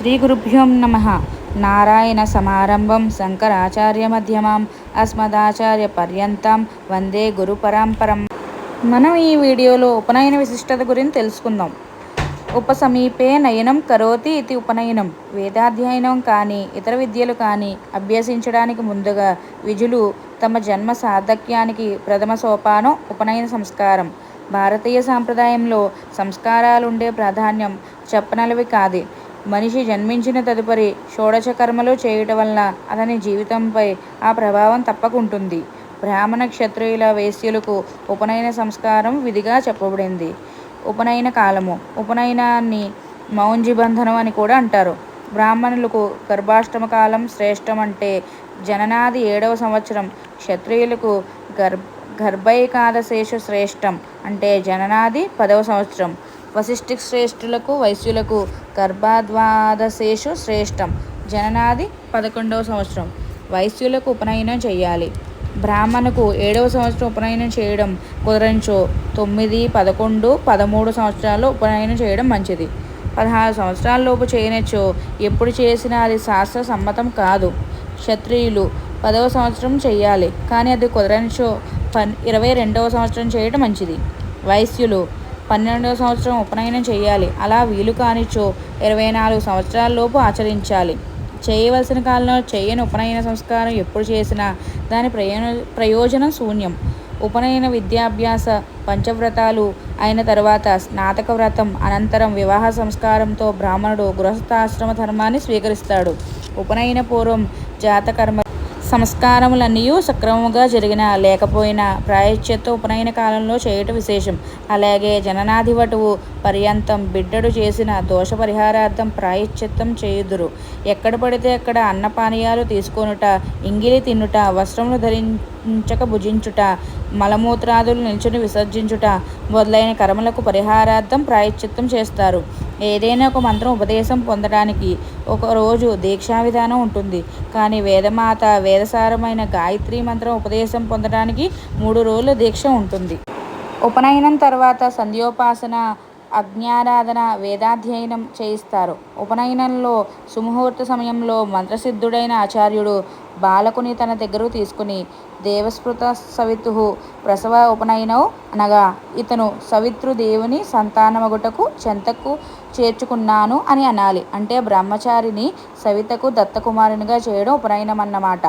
శ్రీ గురుభ్యోం నమ నారాయణ సమారంభం శంకరాచార్య మధ్యమాం అస్మదాచార్య పర్యంతం వందే గురు పరంపరం మనం ఈ వీడియోలో ఉపనయన విశిష్టత గురించి తెలుసుకుందాం. ఉపసమీపే నయనం కరోతి ఇది ఉపనయనం. వేదాధ్యయనం కానీ ఇతర విద్యలు కానీ అభ్యసించడానికి ముందుగా విజులు తమ జన్మ సార్థక్యానికి ప్రథమ సోపానం ఉపనయన సంస్కారం. భారతీయ సాంప్రదాయంలో సంస్కారాలుండే ప్రాధాన్యం చెప్పనలవి కాదు. మనిషి జన్మించిన తదుపరి షోడశ కర్మలు చేయటం వలన అతని జీవితంపై ఆ ప్రభావం తప్పకుంటుంది. బ్రాహ్మణ క్షత్రియుల వేశ్యులకు ఉపనయన సంస్కారం విధిగా చెప్పబడింది. ఉపనయన కాలము. ఉపనయనాన్ని మౌంజిబంధనం అని కూడా అంటారు. బ్రాహ్మణులకు గర్భాష్టమ కాలం శ్రేష్టం అంటే జననాది ఏడవ సంవత్సరం. క్షత్రియులకు గర్భ గర్భైకాదశేషు శ్రేష్టం అంటే జననాది పదవ సంవత్సరం. వశిష్ఠి శ్రేష్ఠులకు వైశ్యులకు గర్భద్వాదశేషు శ్రేష్టం. జననాది పదకొండవ సంవత్సరం. వైశ్యులకు ఉపనయనం చేయాలి బ్రాహ్మణకు ఏడవ సంవత్సరం ఉపనయనం చేయడం కుదరంచో తొమ్మిది పదకొండు పదమూడు సంవత్సరాల్లో ఉపనయనం చేయడం మంచిది. పదహారు సంవత్సరాలలోపు చేయనచ్చో ఎప్పుడు చేసినా అది శాస్త్ర సమ్మతం కాదు. క్షత్రియులు పదవ సంవత్సరం చేయాలి కానీ అది కుదరనిచో పన్ ఇరవై రెండవ సంవత్సరం చేయడం మంచిది. వైశ్యులు పన్నెండవ సంవత్సరం ఉపనయనం చేయాలి. అలా వీలు కానిచో ఇరవై నాలుగు సంవత్సరాలలోపు ఆచరించాలి. చేయవలసిన కాలంలో చేయని ఉపనయన సంస్కారం ఎప్పుడు చేసినా దాని ప్రయోజన ప్రయోజనం శూన్యం. ఉపనయన విద్యాభ్యాస పంచవ్రతాలు అయిన తర్వాత స్నాతక వ్రతం అనంతరం వివాహ సంస్కారంతో బ్రాహ్మణుడు గృహస్థాశ్రమ ధర్మాన్ని స్వీకరిస్తాడు. ఉపనయన పూర్వం జాతకర్మ సంస్కారములన్నీ సక్రమముగా జరిగిన లేకపోయినా ప్రాయశ్చిత్త ఉపనయన కాలంలో చేయటం విశేషం. అలాగే జననాధివటువు పర్యంతం బిడ్డడు చేసిన దోష పరిహారార్థం ప్రాయశ్చిత్తం చేయుదురు. ఎక్కడ పడితే అక్కడ అన్నపానీయాలు తీసుకొనుట ఇంగిలి తిన్నుట వస్త్రములు ధరించక భుజించుట మలమూత్రాదులు నిల్చుని విసర్జించుట మొదలైన కర్మలకు పరిహారార్థం ప్రాయశ్చిత్తం చేస్తారు. ఏదైనా ఒక మంత్రం ఉపదేశం పొందడానికి ఒక రోజు దీక్షా విధానం ఉంటుంది. కానీ వేదమాత వేదసారమైన గాయత్రి మంత్రం ఉపదేశం పొందడానికి మూడు రోజుల దీక్ష ఉంటుంది. ఉపనయనం తర్వాత సంధ్యోపాసన అజ్ఞారాధన వేదాధ్యయనం చేయిస్తారు. ఉపనయనంలో సుముహూర్త సమయంలో మంత్రసిద్ధుడైన ఆచార్యుడు బాలకుని తన దగ్గర తీసుకుని దేవస్పృత సవితు ప్రసవ ఉపనయనం అనగా ఇతను సవితృదేవుని సంతానమగుటకు చెంతకు చేర్చుకున్నాను అని అనాలి. అంటే బ్రహ్మచారిని సవితకు దత్తకుమారునిగా చేయడం ఉపనయనం అన్నమాట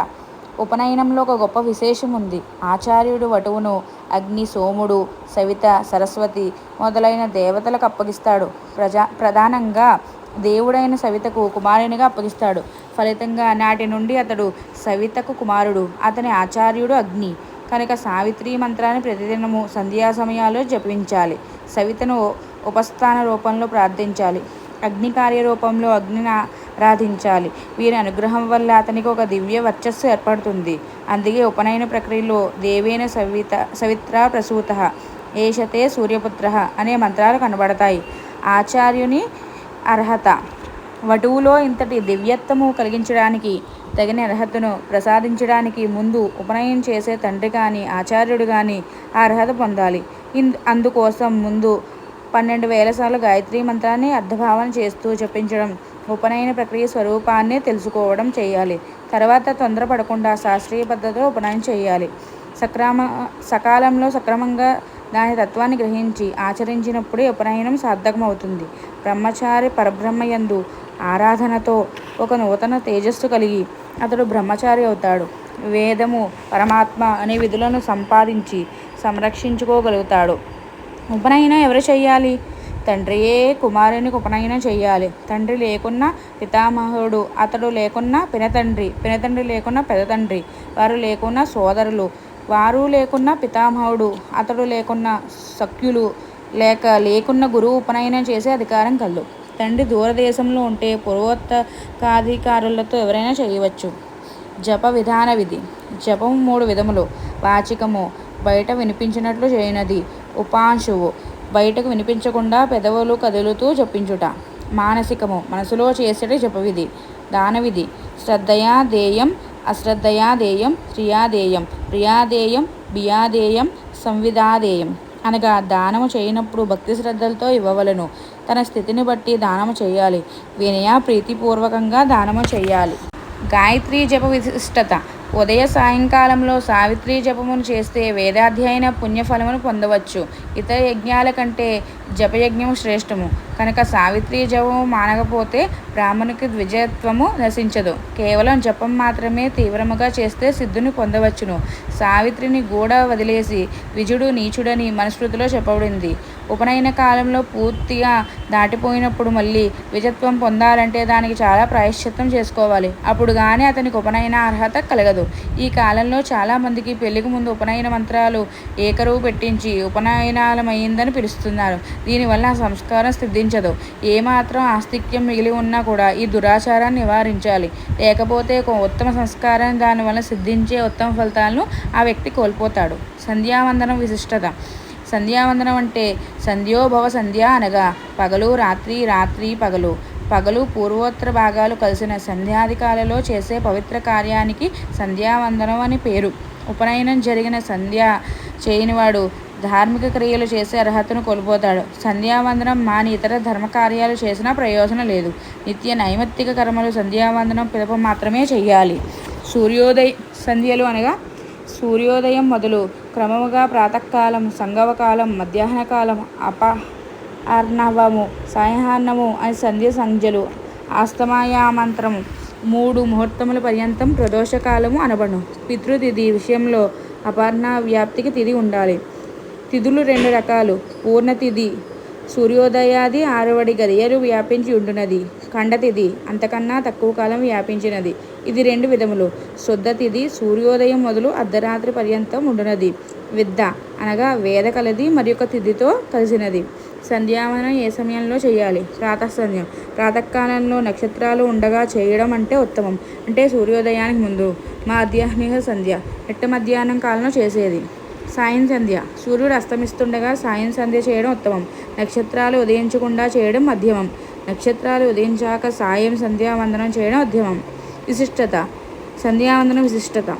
ఉపనయనంలో ఒక గొప్ప విశేషం ఉంది ఆచార్యుడు వటువును అగ్ని సోముడు సవిత సరస్వతి మొదలైన దేవతలకు అప్పగిస్తాడు. ప్రజా ప్రధానంగా దేవుడైన సవితకు కుమారునిగా అప్పగిస్తాడు. ఫలితంగా నాటి నుండి అతడు సవితకు కుమారుడు. అతని ఆచార్యుడు అగ్ని. కనుక సావిత్రి మంత్రాన్ని ప్రతిదినము సంధ్యా సమయాల్లో జపించాలి. సవితను ఉపస్థాన రూపంలో ప్రార్థించాలి. అగ్ని కార్యరూపంలో అగ్నిని ఆరాధించాలి. వీరి అనుగ్రహం వల్ల అతనికి ఒక దివ్య వర్చస్సు ఏర్పడుతుంది. అందుకే ఉపనయన ప్రక్రియలో దేవేన సవిత సవిత్ర ప్రసూత ఏషతే సూర్యపుత్ర అనే మంత్రాలు కనబడతాయి. ఆచార్యుని అర్హత. వటువులో ఇంతటి దివ్యత్వము కలిగించడానికి తగిన అర్హతను ప్రసాదించడానికి ముందు ఉపనయనం చేసే తండ్రి కానీ ఆచార్యుడు కానీ ఆ అర్హత పొందాలి. ఇన్ అందుకోసం ముందు పన్నెండు వేల సార్లు గాయత్రి మంత్రాన్ని అర్ధభావన చేస్తూ చెప్పించడం ఉపనయన ప్రక్రియ స్వరూపాన్ని తెలుసుకోవడం చేయాలి. తర్వాత తొందరపడకుండా శాస్త్రీయ పద్ధతిలో ఉపనయనం చేయాలి. సక్రమ సకాలంలో సక్రమంగా దాని తత్వాన్ని గ్రహించి ఆచరించినప్పుడే ఉపనయనం సార్థకమవుతుంది. బ్రహ్మచారి పరబ్రహ్మయందు ఆరాధనతో ఒక నూతన తేజస్సు కలిగి అతడు బ్రహ్మచారి అవుతాడు. వేదము పరమాత్మ అనే విధులను సంపాదించి సంరక్షించుకోగలుగుతాడు. ఉపనయనం ఎవరు చేయాలి? తండ్రియే కుమారునికి ఉపనయనం చేయాలి తండ్రి లేకున్నా పితామహుడు అతడు లేకున్నా పినతండ్రి పినతండ్రి లేకున్నా పెదతండ్రి వారు లేకున్నా సోదరులు వారు లేకున్నా పితామహుడు అతడు లేకున్నా సఖ్యులు లేక లేకున్న గురువు ఉపనయనం చేసే అధికారం కల్లు. తండ్రి దూరదేశంలో ఉంటే పూర్వోత్తకాధికారులతో ఎవరైనా చేయవచ్చు. జప విధాన విధి. జపము మూడు విధములు. వాచికము బయట వినిపించినట్లు చేయనది. ఉపాంశువు. బయటకు వినిపించకుండా పెదవులు కదులుతూ జపించుట. మానసికము మనసులో చేసేటి జపవిధి దానవిధి. శ్రద్ధయా దేయం అశ్రద్ధయా దేయం శ్రియాదేయం ప్రియాదేయం బియాదేయం సంవిధాదేయం అనగా దానము చేయనప్పుడు భక్తి శ్రద్ధలతో ఇవ్వవలను. తన స్థితిని బట్టి దానము చేయాలి. వినయ ప్రీతిపూర్వకంగా దానము చేయాలి. గాయత్రి జప విశిష్టత. ఉదయ సాయంకాలంలో సావిత్రి జపమును చేస్తే వేదాధ్యయన పుణ్యఫలమును పొందవచ్చు. ఇతర యజ్ఞాల కంటే జపయజ్ఞము శ్రేష్టము. కనుక సావిత్రి జపము మానకపోతే బ్రాహ్మణునికి ద్విజత్వము నశించదు. కేవలం జపం మాత్రమే తీవ్రముగా చేస్తే సిద్ధుని పొందవచ్చును. సావిత్రిని గూడ వదిలేసి విజుడు నీచుడని మనస్మృతిలో చెప్పబడింది. ఉపనయన కాలంలో పూర్తిగా దాటిపోయినప్పుడు మళ్ళీ విజత్వం పొందాలంటే దానికి చాలా ప్రాయశ్చిత్తం చేసుకోవాలి. అప్పుడు కానీ అతనికి ఉపనయన అర్హత కలగదు. ఈ కాలంలో చాలామందికి పెళ్ళికి ముందు ఉపనయన మంత్రాలు ఏకరువు పెట్టించి ఉపనయనాలమైందని పిలుస్తున్నారు. దీనివల్ల సంస్కారం సిద్ధించదు. ఏమాత్రం ఆస్తిక్యం మిగిలి ఉన్నా కూడా ఈ దురాచారాన్ని నివారించాలి. లేకపోతే ఉత్తమ సంస్కారం దానివల్ల సిద్ధించే ఉత్తమ ఫలితాలను ఆ వ్యక్తి కోల్పోతాడు. సంధ్యావందనం విశిష్టత. సంధ్యావందనం అంటే సంధ్యోభవ సంధ్య అనగా పగలు రాత్రి రాత్రి పగలు. పగలు పూర్వోత్తర భాగాలు కలిసిన సంధ్యాధికాలలో చేసే పవిత్ర కార్యానికి సంధ్యావందనం అని పేరు. ఉపనయనం జరిగిన సంధ్య చేయనివాడు ధార్మిక క్రియలు చేసే అర్హతను కోల్పోతాడు. సంధ్యావందనం మాని ఇతర ధర్మకార్యాలు చేసినా ప్రయోజనం లేదు. నిత్య నైమిత్తిక కర్మలు సంధ్యావందనం పిదప మాత్రమే చేయాలి సూర్యోదయ సంధ్యలు అనగా సూర్యోదయం మొదలు క్రమముగా ప్రాతకాలం సంగవకాలం మధ్యాహ్నకాలం అపర్ణవము సాయాహ్నము అని సంధ్య సంధ్యలు ఆస్తమాయామంత్రము మూడు ముహూర్తముల పర్యంతం ప్రదోషకాలము అనబడును. పితృతిథి విషయంలో అపర్ణ వ్యాప్తికి తిది ఉండాలి. తిథులు రెండు రకాలు. పూర్ణతిథి సూర్యోదయాది ఆరవడి గదియలు వ్యాపించి ఉండునది. ఖండతిథి అంతకన్నా తక్కువ కాలం వ్యాపించినది. ఇది రెండు విధములు. శుద్ధ తిథి సూర్యోదయం మొదలు అర్ధరాత్రి పర్యంతం ఉండునది. విద్ద అనగా వేద కలది మరి ఒక తిథితో కలిసినది. సంధ్యావనం ఏ సమయంలో చేయాలి? ప్రాతఃసంధ్యం. ప్రాతకాలంలో నక్షత్రాలు ఉండగా చేయడం అంటే ఉత్తమం. అంటే సూర్యోదయానికి ముందు. మాధ్యాహ్నిక సంధ్య. ఎట్ట మధ్యాహ్నం కాలంలో చేసేది? సాయం సంధ్య. సూర్యుడు అస్తమిస్తుండగా సాయం సంధ్య చేయడం ఉత్తమం. నక్షత్రాలు ఉదయించకుండా చేయడం మధ్యమం. నక్షత్రాలు ఉదయించాక సాయం సంధ్యావందనం చేయడం మధ్యమం విశిష్టత. సంధ్యావందనం విశిష్టత.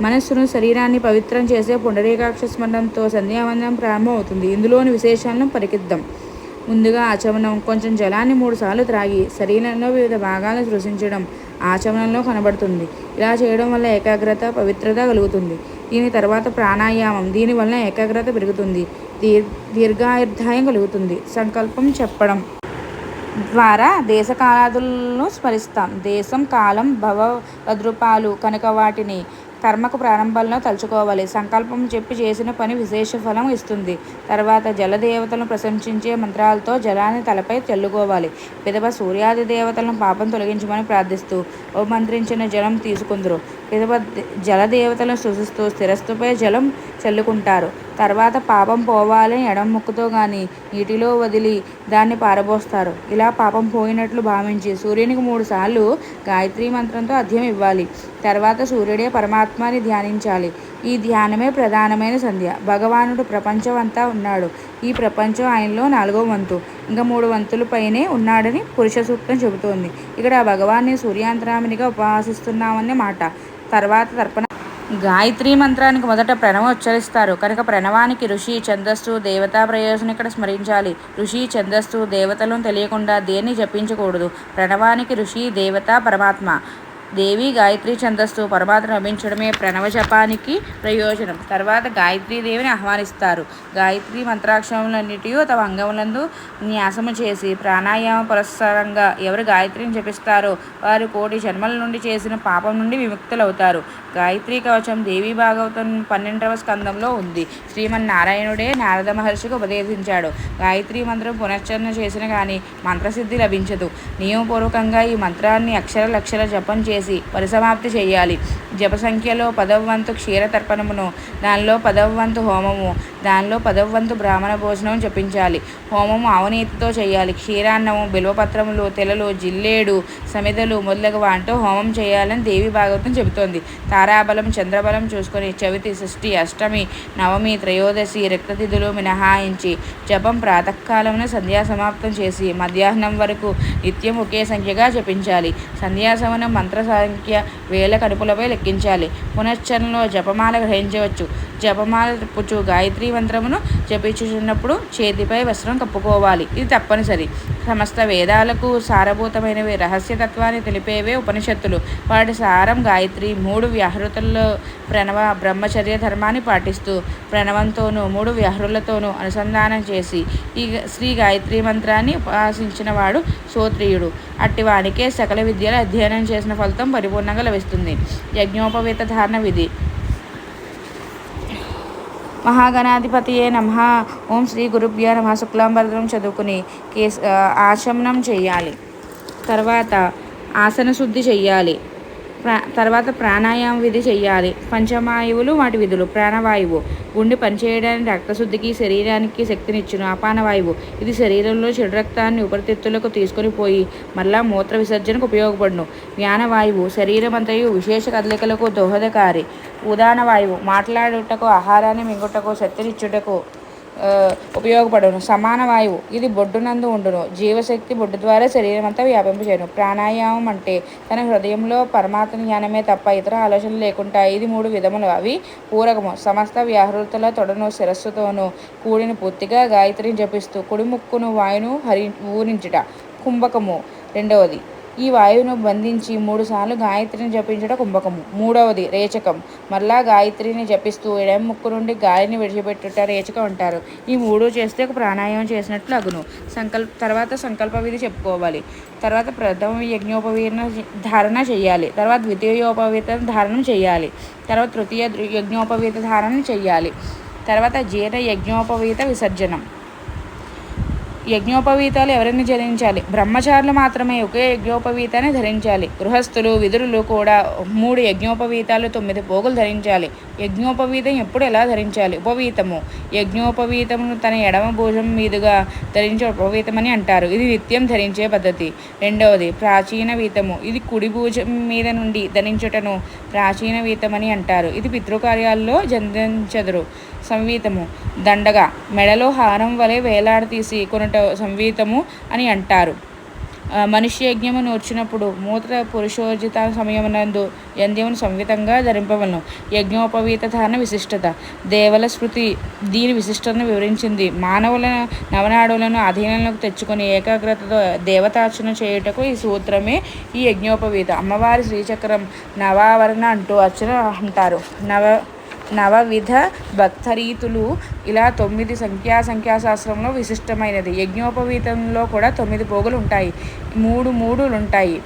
మనస్సును శరీరాన్ని పవిత్రం చేసే పుండరీకాక్ష స్మరణంతో సంధ్యావందనం ప్రారంభమవుతుంది. ఇందులోని విశేషాలను పరికిద్దాం. ముందుగా ఆచమనం. కొంచెం జలాన్ని మూడుసార్లు త్రాగి శరీరంలో వివిధ భాగాలను సృష్టించడం ఆచమనంలో కనబడుతుంది. ఇలా చేయడం వల్ల ఏకాగ్రత పవిత్రత కలుగుతుంది. దీని తర్వాత ప్రాణాయామం. దీనివల్ల ఏకాగ్రత పెరుగుతుంది. దీర్ దీర్ఘాయుర్ధాయం కలుగుతుంది. సంకల్పం చెప్పడం. ద్వారా దేశ కాలాదులను స్మరిస్తాం. దేశం కాలం భవ భద్రూపాలు కనుక వాటిని కర్మకు ప్రారంభంలో తలుచుకోవాలి. సంకల్పం చెప్పి చేసిన పని విశేష ఫలం ఇస్తుంది. తర్వాత జలదేవతలను ప్రశంసించే మంత్రాలతో జలాన్ని తలపై చల్లుకోవాలి. విధవ సూర్యాది దేవతలను పాపం తొలగించమని ప్రార్థిస్తూ ఓ మంత్రించిన జలం తీసుకుందరు. పిదప జలదేవతలను సృజిస్తూ శిరస్సుపై జలం చల్లుకుంటారు. తర్వాత పాపం పోవాలని ఎడం ముక్కుతో కానీ నీటిలో వదిలి దాన్ని పారబోస్తారు. ఇలా పాపం పోయినట్లు భావించి సూర్యునికి మూడు సార్లు గాయత్రి మంత్రంతో అధ్యయం ఇవ్వాలి. తర్వాత సూర్యుడే పరమాత్మని ధ్యానించాలి. ఈ ధ్యానమే ప్రధానమైన సంధ్య. భగవానుడు ప్రపంచం అంతా ఉన్నాడు. ఈ ప్రపంచం ఆయనలో నాలుగో వంతు. ఇంకా మూడు వంతుల పైనే ఉన్నాడని పురుష సూక్తం చెబుతోంది. ఇక్కడ భగవాన్ని సూర్యాంతరామునిగా ఉపాసిస్తున్నామనే మాట. తర్వాత తర్పణ గాయత్రి మంత్రానికి మొదట ప్రణవం ఉచ్చరిస్తారు. కనుక ప్రణవానికి ఋషి ఛందస్సు దేవతా ప్రయోజనం ఇక్కడ స్మరించాలి. ఋషి ఛందస్సు దేవతలను తెలియకుండా దేన్ని జపించకూడదు? ప్రణవానికి ఋషి దేవత పరమాత్మ. దేవి గాయత్రి ఛందస్సు పరమాత్మ లభించడమే ప్రణవ జపానికి ప్రయోజనం. తర్వాత గాయత్రీ దేవిని ఆహ్వానిస్తారు. గాయత్రి మంత్రాక్షరములన్నిటి తమ అంగములందు న్యాసము చేసి ప్రాణాయామ పురస్సరంగా ఎవరు గాయత్రిని జపిస్తారో వారు కోటి జన్మల నుండి చేసిన పాపం నుండి విముక్తులవుతారు. గాయత్రి కవచం దేవి భాగవతం పన్నెండవ స్కందంలో ఉంది. శ్రీమన్నారాయణుడే నారద మహర్షికి ఉపదేశించాడు. గాయత్రి మంత్రం పునశ్చరణ చేసిన కానీ మంత్రసిద్ధి లభించదు. నియమపూర్వకంగా ఈ మంత్రాన్ని అక్షర లక్షల జపం చేసి చేసి పరిసమాప్తి చేయాలి. జప సంఖ్యలో పదవ వంతు క్షీరతర్పణమును దానిలో పదవ వంతు హోమము దానిలో పదవ వంతు బ్రాహ్మణ భోజనం జపించాలి. హోమం అవినీతితో చేయాలి. క్షీరాన్నము బిల్వపత్రములు తెలలు జిల్లేడు సమిదలు మొదలగు వాటితో హోమం చేయాలని దేవి భాగవతం చెబుతోంది. తారాబలం చంద్రబలం చూసుకొని చవితి షష్ఠి అష్టమి నవమి త్రయోదశి రక్తతిథులు మినహాయించి జపం ప్రాతకాలమున సంధ్యా సమాప్తం చేసి మధ్యాహ్నం వరకు నిత్యం ఒకే సంఖ్యగా జపించాలి. సంధ్యాసమనం మంత్ర సంఖ్య వేల కడుపులపై లెక్కించాలి. పునశ్చరణలో జపమాల గ్రహించవచ్చు. జపమాల పుచ్చు గాయత్రి గాయత్రి మంత్రమును జపించుచున్నప్పుడు చేతిపై వస్త్రం కప్పుకోవాలి. ఇది తప్పనిసరి. సమస్త వేదాలకు సారభూతమైనవి రహస్యతత్వాన్ని తెలిపేవే ఉపనిషత్తులు. వాటి సారం గాయత్రి మూడు వ్యాహృతుల్లో ప్రణవ బ్రహ్మచర్య ధర్మాన్ని పాటిస్తూ ప్రణవంతోనూ మూడు వ్యాహృలతోనూ అనుసంధానం చేసి ఈ శ్రీ గాయత్రి మంత్రాన్ని ఉపాసించిన వాడు అట్టి అట్టివానికే సకల విద్యలు అధ్యయనం చేసిన ఫలితం పరిపూర్ణంగా లభిస్తుంది. యజ్ఞోపవేత ధారణ విధి. మహాగణాధిపతియే నమ. ఓం శ్రీ గురుభ్యో నమ. శుక్లాంబరదం చదువుకుని కేస్ ఆశమనం చేయాలి తర్వాత ఆసన శుద్ధి చెయ్యాలి. తర్వాత ప్రాణాయామ విధి చేయాలి పంచమాయువులు వాటి విధులు. ప్రాణవాయువు. గుండె పనిచేయడానికి రక్తశుద్ధికి శరీరానికి శక్తినిచ్చును. అపానవాయువు. ఇది శరీరంలో చెడు రక్తాన్ని ఉపరితిత్తులకు తీసుకొని పోయి మళ్ళా మూత్ర విసర్జనకు ఉపయోగపడును. వ్యానవాయువు శరీరం అంతయు విశేష కదలికలకు దోహదకారి. ఉదాన వాయువు మాట్లాడుటకు ఆహారాన్ని మింగుటకు శక్తినిచ్చుటకు ఉపయోగపడును. సమాన వాయువు ఇది బొడ్డునందు ఉండును. జీవశక్తి బొడ్డు ద్వారా శరీరం అంతా వ్యాపింపచేయను. ప్రాణాయామం అంటే తన హృదయంలో పరమాత్మ జ్ఞానమే తప్ప ఇతర ఆలోచనలు లేకుండా ఇది మూడు విధములు. అవి పూరకము సమస్త వ్యాహృతుల తొడను శిరస్సుతోనూ కూడిని పూర్తిగా గాయత్రిని జపిస్తూ కుడిముక్కును వాయును హరి ఊరించుట. కుంభకము రెండవది ఈ వాయువును బంధించి మూడుసార్లు గాయత్రిని జపించడం కుంభకము. మూడవది రేచకం. మరలా గాయత్రిని జపిస్తూ ఎడమ ముక్కు నుండి గాలిని విడిచిపెట్టుట రేచకం అంటారు. ఈ మూడు చేస్తే ఒక ప్రాణాయామం చేసినట్లు అగును సంకల్ప తర్వాత సంకల్ప విధి చెప్పుకోవాలి. తర్వాత ప్రథమ యజ్ఞోపవీత ధారణ చేయాలి తర్వాత ద్వితీయోపవీత ధారణ చేయాలి తర్వాత తృతీయ యజ్ఞోపవీత ధారణ చేయాలి తర్వాత జీర్ణ యజ్ఞోపవీత విసర్జనం. యజ్ఞోపవీతాలు ఎవరిని ధరించాలి బ్రహ్మచారులు మాత్రమే ఒకే యజ్ఞోపవీతాన్ని ధరించాలి. గృహస్థులు విదురులు కూడా మూడు యజ్ఞోపవీతాలు తొమ్మిది పోగులు ధరించాలి. యజ్ఞోపవీతం ఎప్పుడు ఎలా ధరించాలి? ఉపవీతము. యజ్ఞోపవీతమును తన ఎడమ భుజం మీదుగా ధరించే ఉపవీతమని అంటారు. ఇది నిత్యం ధరించే పద్ధతి. రెండవది ప్రాచీన వీతము. ఇది కుడి భుజం మీద నుండి ధరించుటను ప్రాచీన వీతమని అంటారు. ఇది పితృకార్యాల్లో జంధించదురు సంవీతము. దండగా మెడలో హారం వలె వేలాడతీసి కొనుట సంవీతము అని అంటారు. మనిషి యజ్ఞము నూర్చినప్పుడు మూత్ర పురుషోర్జిత సమయమునందు యంద్యమును సంవితంగా ధరింపవలను. యజ్ఞోపవీత ధారణ విశిష్టత. దేవల స్మృతి దీని విశిష్టతను వివరించింది. మానవులను నవనాడులను అధీనంలోకి తెచ్చుకొని ఏకాగ్రతతో దేవతార్చన చేయుటకు ఈ సూత్రమే ఈ యజ్ఞోపవీత. అమ్మవారి శ్రీచక్రం నవావరణ అంటూ అర్చన అంటారు. నవ నవవిధ భక్తరీతులు. ఇలా తొమ్మిది సంఖ్యా సంఖ్యాశాస్త్రంలో విశిష్టమైనది. యజ్ఞోపవీతంలో కూడా తొమ్మిది పోగులు ఉంటాయి మూడు మూడులు ఉంటాయి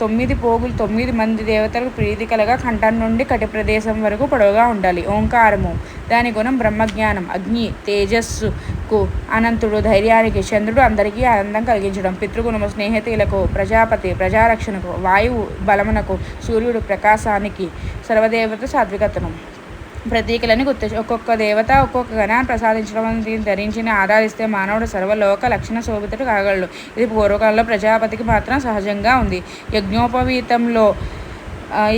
తొమ్మిది పోగులు తొమ్మిది మంది దేవతలకు ప్రీతికలగా కంఠం నుండి కటి ప్రదేశం వరకు పొడవుగా ఉండాలి. ఓంకారము. దాని గుణం బ్రహ్మజ్ఞానం. అగ్ని తేజస్సుకు అనంతుడు ధైర్యానికి చంద్రుడు అందరికీ ఆనందం కలిగించడం. పితృగుణము స్నేహితులకు ప్రజాపతి ప్రజారక్షణకు వాయువు బలమునకు సూర్యుడు ప్రకాశానికి సర్వదేవత సాత్వికతను ప్రతీకలని గుర్తు ఒక్కొక్క దేవత ఒక్కొక్క గణాన్ని ప్రసాదించడం దీన్ని ధరించిన ఆధారిస్తే మానవుడు సర్వలోక లక్షణ శోభితుడు కాగలడు. ఇది పూర్వకాలంలో ప్రజాపతికి మాత్రం సహజంగా ఉంది. యజ్ఞోపవీతంలో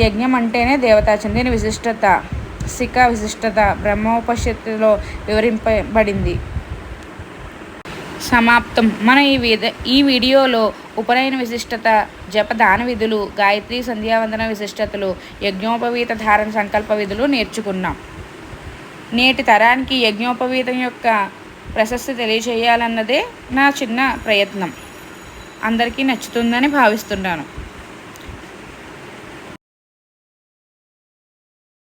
యజ్ఞం అంటేనే దేవతా చెందిన విశిష్టత శిఖ విశిష్టత బ్రహ్మోపనిషత్తులో వివరింపబడింది. సమాప్తం. మన ఈ విధ ఈ వీడియోలో ఉపనయన విశిష్టత జప దాన విధులు గాయత్రి సంధ్యావందన విశిష్టతలు యజ్ఞోపవీత ధారణ సంకల్ప విధులు నేర్చుకున్నాం. నేటి తరానికి యజ్ఞోపవీతం యొక్క ప్రశస్తి తెలియచేయాలన్నదే నా చిన్న ప్రయత్నం. అందరికీ నచ్చుతుందని భావిస్తున్నాను.